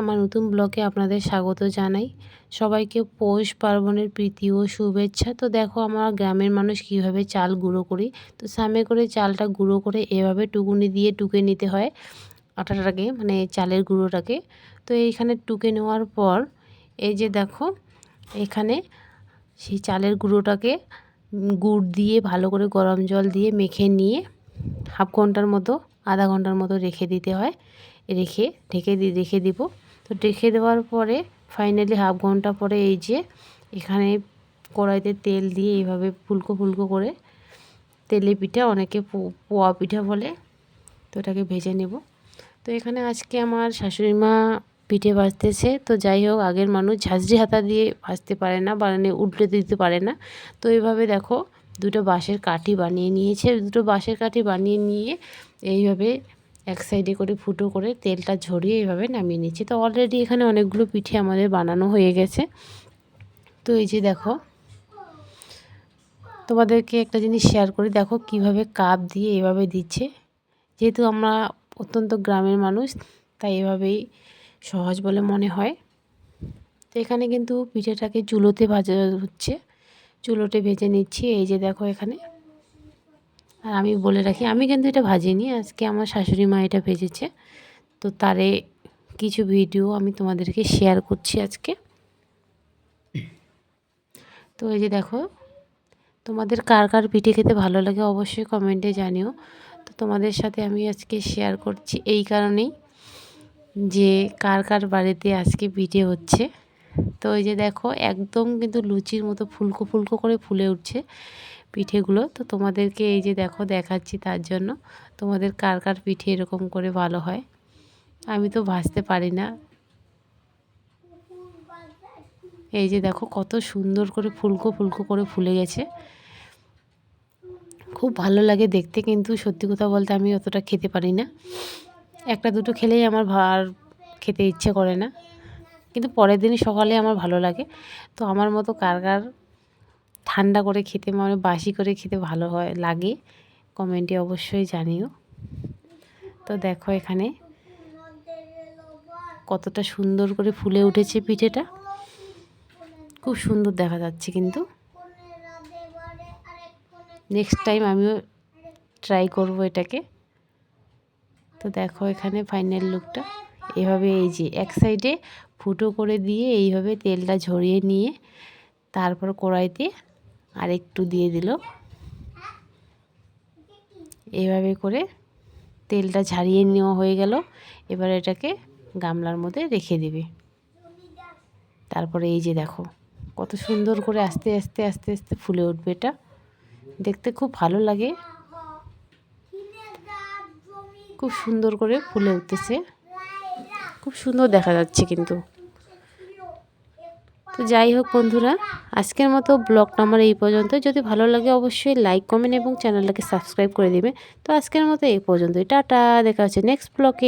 আমার নতুন ব্লগে আপনাদের স্বাগত জানাই। সবাইকে পৌষ পার্বণের প্রীতি ও শুভেচ্ছা। তো দেখো আমার গ্রামের মানুষ কীভাবে চাল গুঁড়ো করি। তো সামে করে চালটা গুঁড়ো করে এভাবে টুকুনি দিয়ে টুকে নিতে হয় আটাটাকে মানে চালের গুঁড়োটাকে। তো এইখানে টুকে নেওয়ার পর এই যে দেখো, এখানে সেই চালের গুঁড়োটাকে গুড় দিয়ে ভালো করে গরম জল দিয়ে মেখে নিয়ে হাফ ঘণ্টার মতো, আধা ঘণ্টার মতো রেখে দিতে হয়। রেখে, ঢেকে দিয়ে রেখে দিব। তো রেখে দেওয়ার পরে ফাইনালি হাফ ঘণ্টা পরে এই যে এখানে কড়াইতে তেল দিয়ে এইভাবে ফুলকো ফুলকো করে তেলে পিঠা, অনেকে পোয়া পিঠা বলে, তো এটাকে ভেজে নেব। তো এখানে আজকে আমার শাশুড়ি মা পিঠে ভাজতেছে, তো যাই হোক, আগের মানুষ ঝাঁঝরি হাতা দিয়ে ভাজতে পারে না মানে উল্টে দিতে পারে না। তো এইভাবে দেখো, দুটো বাঁশের কাঠি বানিয়ে নিয়েছে। দুটো বাঁশের কাঠি বানিয়ে নিয়ে এইভাবে এক সাইডে করে ফুটো করে তেলটা ঝরিয়ে এইভাবে নামিয়ে নিচ্ছি। তো অলরেডি এখানে অনেকগুলো পিঠে আমাদের বানানো হয়ে গেছে। তো এই যে দেখো, তোমাদেরকে একটা জিনিস শেয়ার করি। দেখো কীভাবে কাপ দিয়ে এভাবে দিচ্ছে। যেহেতু আমরা অত্যন্ত গ্রামের মানুষ, তাই এভাবেই সহজ বলে মনে হয়। তো এখানে কিন্তু পিঠেটাকে চুলোতে ভাজা হচ্ছে। চুলোতে ভেজে নিচ্ছি। এই যে দেখো এখানে। আর আমি বলে রাখি, আমি কিন্তু এটা ভাজিনি, আজকে আমার শাশুড়ি মা এটা ভেজেছে। তো তারে কিছু ভিডিও আমি তোমাদেরকে শেয়ার করছি আজকে। তো এই যে দেখো, তোমাদের কার কার পিঠে খেতে ভালো লাগে অবশ্যই কমেন্টে জানিও। তো তোমাদের সাথে আমি আজকে শেয়ার করছি এই কারণেই যে কার কার বাড়িতে আজকে পিঠে হচ্ছে। তো এই যে দেখো, একদম কিন্তু লুচির মতো ফুলকো ফুলকো করে ফুলে উঠছে। পিঠেগুলো। তো তোমাদেরকে এই যে দেখো দেখাচ্ছি তার জন্য, তোমাদের কার কার পিঠে এরকম করে ভালো হয়? আমি তো ভাজতে পারি না। এই যে দেখো কত সুন্দর করে ফুলকো ফুলকো করে ফুলে গেছে। খুব ভালো লাগে দেখতে কিন্তু, সত্যি কথা বলতে আমি অতটা খেতে পারি না। একটা দুটো খেলেই আমার ভার খেতে ইচ্ছে করে না। কিন্তু পরের দিন সকালে আমার ভালো লাগে। তো আমার মতো কার কার ঠান্ডা করে খেতে মানে বাসি করে খেতে ভালো হয়, লাগে। কমেন্টে অবশ্যই জানিও। তো দেখো এখানে কতটা সুন্দর করে ফুলে উঠেছে পিঠেটা। খুব সুন্দর দেখা যাচ্ছে কিন্তু। নেক্সট টাইম আমিও ট্রাই করব এটাকে। তো দেখো এখানে ফাইনাল লুকটা এভাবে এই যে এক সাইডে ফুটো করে দিয়ে এইভাবে তেলটা ঝরিয়ে নিয়ে তারপর কড়াইতে আর একটু দিয়ে দিল। এভাবে করে তেলটা ঝারিয়ে নেওয়া হয়ে গেল। এবার এটাকে গামলার মধ্যে রেখে দিবে। তারপরে এই যে দেখো, কত সুন্দর করে আস্তে আস্তে আস্তে আস্তে ফুলে উঠবে এটা। দেখতে খুব ভালো লাগে। খুব সুন্দর করে ফুলে উঠতেছে। খুব সুন্দর দেখা যাচ্ছে কিন্তু। তো যাই হোক বন্ধুরা, আজকের মতো ব্লগটা আমার এই পর্যন্ত। যদি ভালো লাগে অবশ্যই লাইক কমেন্ট এবং চ্যানেলটাকে সাবস্ক্রাইব করে দেবে। তো আজকের মতো এই পর্যন্তই। টাটা, দেখা হচ্ছে নেক্সট ব্লগে